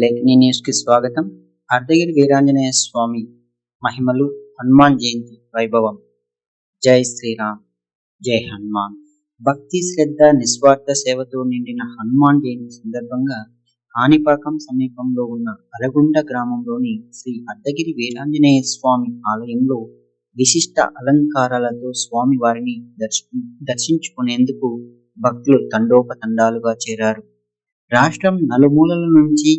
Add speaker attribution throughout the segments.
Speaker 1: లేఖని న్యూస్కి స్వాగతం. అర్ధగిరి వీరాంజనేయ స్వామి మహిమలు హనుమాన్ జయంతి వైభవం. జై శ్రీరామ్. జై హనుమాన్. భక్తి శ్రద్ధ నిస్వార్థ సేవతో నిండిన హనుమాన్ జయంతి సందర్భంగా కాణిపాకం సమీపంలో ఉన్న అలగుండ గ్రామంలోని శ్రీ అర్ధగిరి వీరాంజనేయ స్వామి ఆలయంలో విశిష్ట అలంకారాలతో స్వామి వారిని దర్శ దర్శించుకునేందుకు భక్తులు తండోపతండాలుగా చేరారు. రాష్ట్రం నలుమూలల నుంచి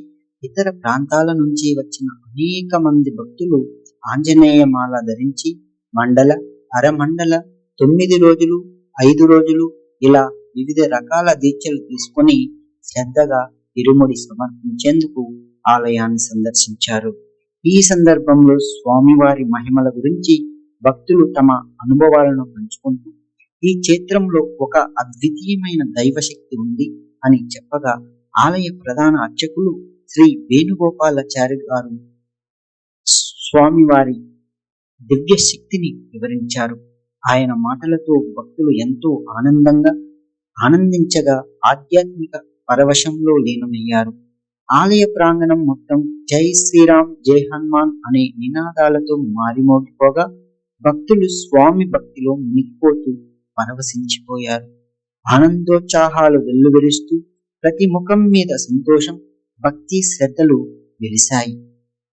Speaker 1: ఇతర ప్రాంతాల నుంచి వచ్చిన అనేక మంది భక్తులు ఆంజనేయమాల ధరించి మండల అరమండల తొమ్మిది రోజులు ఐదు రోజులు ఇలా వివిధ రకాల దీక్షలు తీసుకొని శ్రద్ధగా ఇరుముడి సమర్పించేందుకు ఆలయాన్ని సందర్శించారు. ఈ సందర్భంలో స్వామివారి మహిమల గురించి భక్తులు తమ అనుభవాలను పంచుకుంటూ ఈ క్షేత్రంలో ఒక అద్వితీయమైన దైవశక్తి ఉంది అని చెప్పగా ఆలయ ప్రధాన అర్చకులు శ్రీ వేణుగోపాలాచారి గారు స్వామివారి దివ్య శక్తిని వివరించారు. ఆయన మాటలతో భక్తులు ఎంతో ఆనందంగా ఆనందించగా ఆధ్యాత్మిక పరవశంలో లీనమయ్యారు. ఆలయ ప్రాంగణం మొత్తం జై శ్రీరామ్ జై హనుమాన్ అనే నినాదాలతో మారిమోగిపోగా భక్తులు స్వామి భక్తిలో మునిగిపోతూ పరవశించిపోయారు. ఆనందోత్సాహాలు వెల్లువిరుస్తూ ప్రతి ముఖం మీద సంతోషం భక్తి శ్రద్ధలు వెలిశాయి.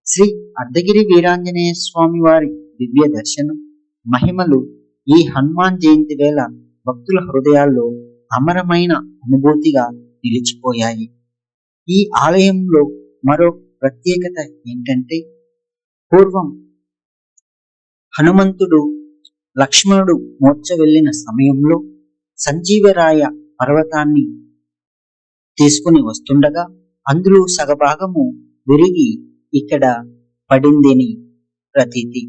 Speaker 1: శ్రీ అర్ధగిరి వీరాంజనేయ స్వామి వారి దివ్య దర్శనం మహిమలు ఈ హనుమాన్ జయంతి వేళ భక్తుల హృదయాల్లో అమరమైన అనుభూతిగా నిలిచిపోయాయి. ఈ ఆలయంలో మరో ప్రత్యేకత ఏంటంటే పూర్వం హనుమంతుడు లక్ష్మణుడు మోర్చ వెళ్ళిన సమయంలో సంజీవరాయ పర్వతాన్ని తీసుకుని వస్తుండగా అందులో సగభాగము విరిగి ఇక్కడ పడిందని ప్రతీతి.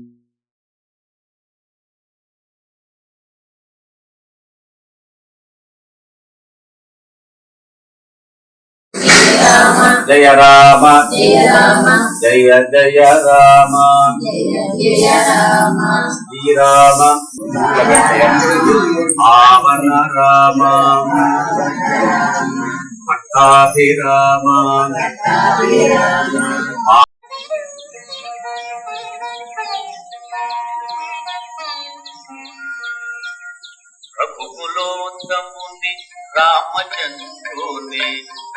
Speaker 2: జయ రామ.
Speaker 3: జయ
Speaker 2: జయ రామ. శ్రీరామ ఆవన రామ. పట్టాభిరామ ప్రభుకులోత్తముని రామచంద్రుని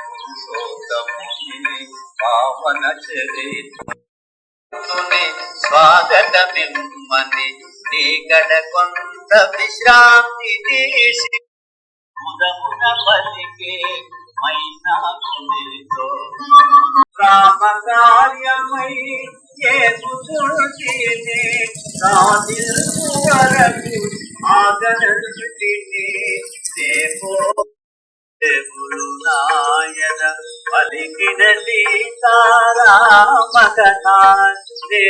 Speaker 2: పురుషోత్తముని పావన చరిత్రుని స్వాగతమిమ్మని నీ గడ కొంత విశ్రాంతి తీసి ముదమున పలికే మైనాకునితో రామ కార్యమై ఏ వరకు ఆదరణుడిని దేవో దేవుడు నాయన పలికిన సీతారామకథా. నే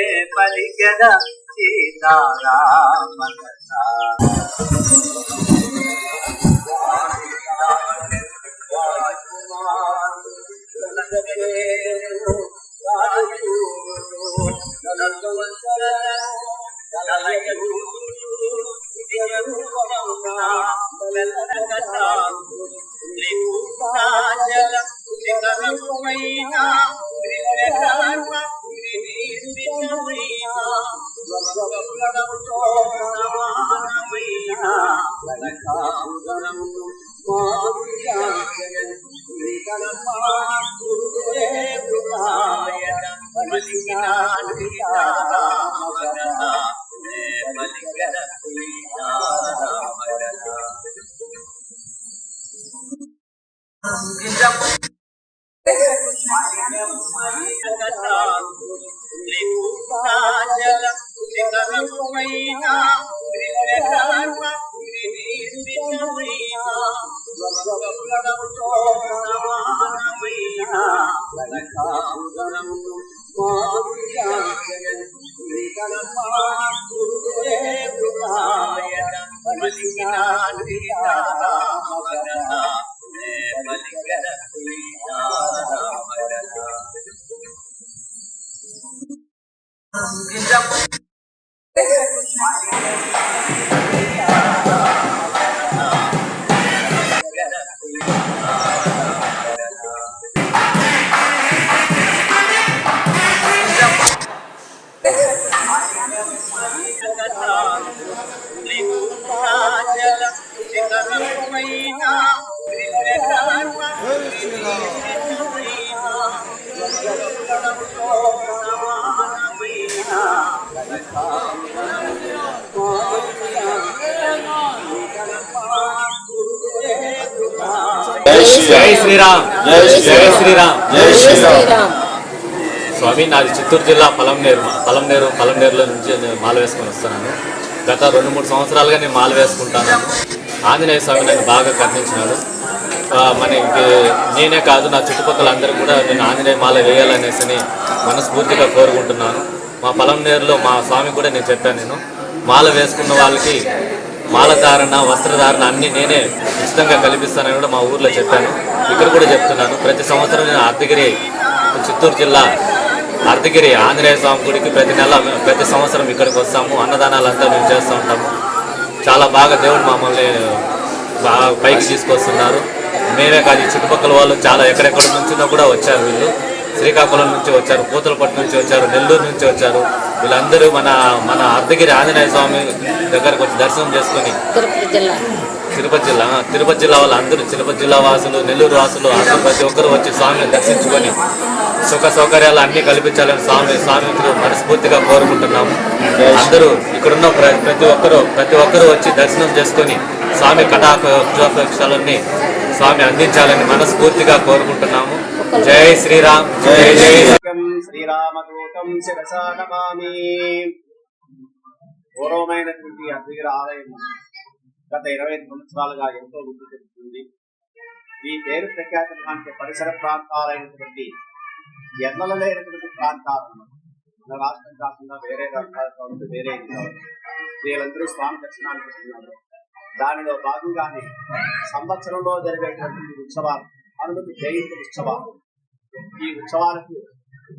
Speaker 2: the
Speaker 3: జయ
Speaker 4: జై శ్రీరామ్.
Speaker 5: జై శ్రీరామ్.
Speaker 4: జై శ్రీరామ్. స్వామి నాది చిత్తూరు జిల్లా పలంనేరు పలంనేరు పలంనేరులో నుంచి నేను మాల వేసుకొని వస్తున్నాను. గత రెండు మూడు సంవత్సరాలుగా నేను మాల వేసుకుంటాను. ఆంజనేయ స్వామి నన్ను బాగా కర్ణించినాడు. మనకి నేనే కాదు నా చుట్టుపక్కల అందరూ కూడా నేను ఆంజనేయ మాల వేయాలనేసి అని మనస్ఫూర్తిగా కోరుకుంటున్నాను. మా పలంనేరులో మా స్వామి కూడా నేను చెప్పాను నేను. మాల వేసుకున్న వాళ్ళకి మాలధారణ వస్త్రధారణ అన్ని నేనే ఉచితంగా కల్పిస్తానని కూడా మా ఊర్లో చెప్పాను. ఇక్కడ కూడా చెప్తున్నాను. ప్రతి సంవత్సరం నేను అర్ధగిరి చిత్తూరు జిల్లా అర్ధగిరి ఆంజనేయ స్వామి గుడికి ప్రతి నెల ప్రతి సంవత్సరం ఇక్కడికి వస్తాము. అన్నదానాలు అంతా మేము చేస్తూ ఉంటాము. చాలా బాగా దేవుడు మమ్మల్ని బాగా పైకి తీసుకొస్తున్నారు. మేమే కాదు చుట్టుపక్కల వాళ్ళు చాలా ఎక్కడెక్కడ నుంచినో కూడా వచ్చారు వీళ్ళు. శ్రీకాకుళం నుంచి వచ్చారు కూతలపట్టు నుంచి వచ్చారు నెల్లూరు నుంచి వచ్చారు. వీళ్ళందరూ మన మన అర్ధగిరి ఆంజనేయ స్వామి దగ్గరకు వచ్చి దర్శనం చేసుకొని
Speaker 2: తిరుపతి జిల్లా.
Speaker 4: తిరుపతి జిల్లా తిరుపతి జిల్లా వాళ్ళు అందరూ తిరుపతి జిల్లా వాసులు నెల్లూరు వాసులు అందరూ ప్రతి ఒక్కరు వచ్చి స్వామిని దర్శించుకొని సుఖ సౌకర్యాలు అన్ని కల్పించాలని స్వామి స్వామి మనస్ఫూర్తిగా కోరుకుంటున్నాము. అందరూ ఇక్కడున్న ప్ర- ప్రతి ఒక్కరు ప్రతి ఒక్కరూ వచ్చి దర్శనం చేసుకొని స్వామి కటాక్షాలన్నీ స్వామి అందించాలని మనస్ఫూర్తిగా కోరుకుంటున్నాము. జై శ్రీరామ్ జై జై
Speaker 6: శ్రీరామదూతం శిరసా నమామి. గౌరవమైనటువంటి అద్వైర ఆలయం గత ఇరవై ఐదు సంవత్సరాలుగా ఎంతో వృద్ధి చెందుతుంది. ఈ పేరు ప్రఖ్యాతమైనటువంటి పరిసర ప్రాంతాలైనటువంటి ఎన్నల లేనటువంటి ప్రాంతాలను మన రాష్ట్రం కాకుండా వేరే రాష్ట్రాలు కావచ్చు వేరే వీళ్ళందరూ స్వామి దర్శనానికి వస్తున్నారు. దానిలో భాగంగానే సంవత్సరంలో జరిగేటువంటి ఉత్సవాలు అనుమతి జయంతి ఉత్సవాలు. ఈ ఉత్సవాలకు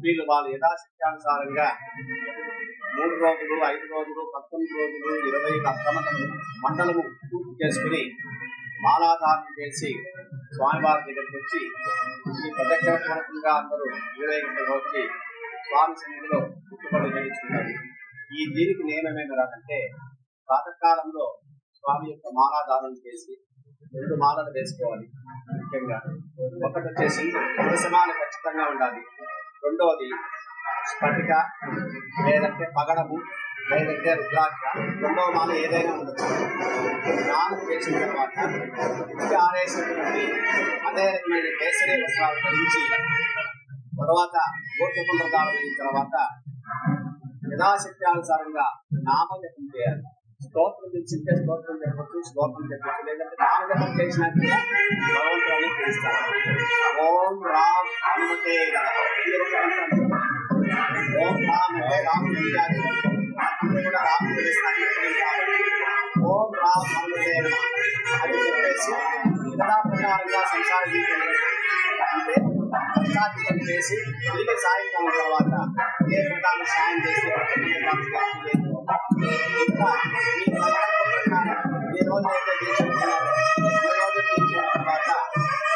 Speaker 6: వీళ్ళు వాళ్ళ యథాశక్త్యానుసారంగా మూడు రోజులు ఐదు రోజులు పంతొమ్మిది రోజులు ఇరవై మండలము మండలము పూర్తి చేసుకుని మాలాధారణ చేసి స్వామివారి దగ్గరికి వచ్చి ఈ ప్రదక్షిణ పూర్వకంగా అందరూ ఊరేగింపుగా వచ్చి స్వామి సన్నిధిలో పుట్టుబడి చేయించుకున్నారు ఈ దీనికి నియమమేమి రాదంటే ప్రాతకాలంలో స్వామి యొక్క మాలాధారణ చేసి రెండు మాలలు వేసుకోవాలి ముఖ్యంగా. ఒకటి వచ్చేసి తులసిమాల ఖచ్చితంగా ఉండాలి. రెండవది స్ఫటిక లేదంటే పగడము లేదంటే రుద్రాక్ష. రెండవ మాల ఏదైనా ఉండదు స్నానం చేసిన తర్వాత ఇంటి ఆరేసినటువంటి అదే రకమైన కేసరి వస్త్రాలు ధరించి తర్వాత గోర్చకుండ్రదారు అయిన తర్వాత యథాశక్త్యానుసారంగా నామజపం చేయాలి. stop with the children, stop with the person, stop with the people. And the Ram का संकेत ना किया, भगवान राम ने किया। ओम राम हनुमते ओम राम है राम नहीं राम ये ఈ రోజు తీసుకున్న తర్వాత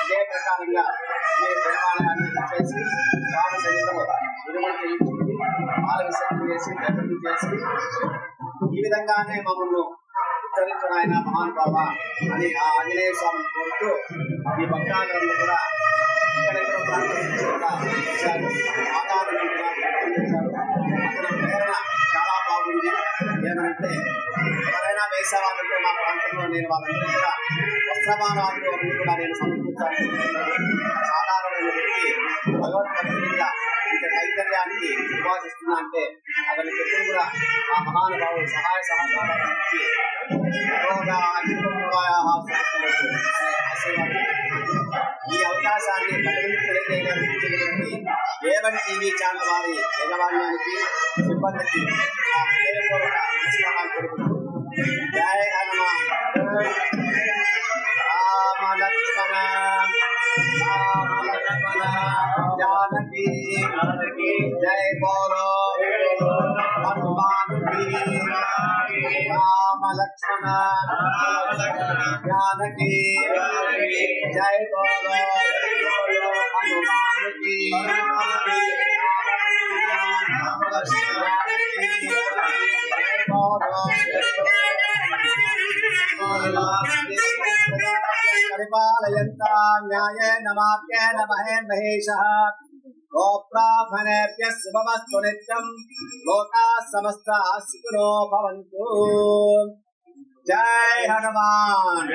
Speaker 6: ఇదే ప్రకారంగా మీ దేవాలయాన్ని చేసి చేయించుకుని విసర్జన చేసి దర్శనం చేసి ఈ విధంగానే మమ్మల్ని ఉత్తరించిన ఆయన మహానుభావ అని ఆ ఆంజనేయ స్వామి కోరుతూ ఈ భక్తాదులందరూ కూడా ఇక్కడ ప్రాంతం కూడా ఎవరైనా మా ప్రాంతంలో నేను వాళ్ళందరూ కూడా వస్త్రమానాలు అన్ని కూడా నేను సమర్పించాలి సాధారణమైన వ్యక్తి భగవద్గీత ఇంత కైతర్యానికి ఉపాసిస్తున్నా అంటే అతని ఎప్పుడు కూడా ఆ మహానుభావుడు సహాయ సహకారాలు ఇచ్చి ఈ అవకాశాన్ని ప్రజలకు ఏవన్ టీవీ ఛానల్ వారి యజమాన్యానికి సిబ్బందికి మహాలక్ష్మణ మహాలక్ష్మణ జానకి జయ బోలో హనుమాన్ రామ లక్ష్మణ జానకి జయ బోలో హనుమాన్ न्याय नमाप्य नमः महेशः। गोप्राभ्यनेभ्य नित्यम्। लोकाः समस्ताः सुखिनो भवन्तु। जय हनुमान।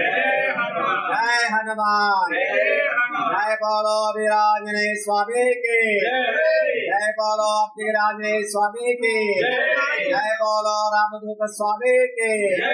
Speaker 6: जय हनुमान। जय बोलो विराजने स्वामी के। जय बोलो विराजने स्वामी के। जय बोलो रामदूत स्वामी के।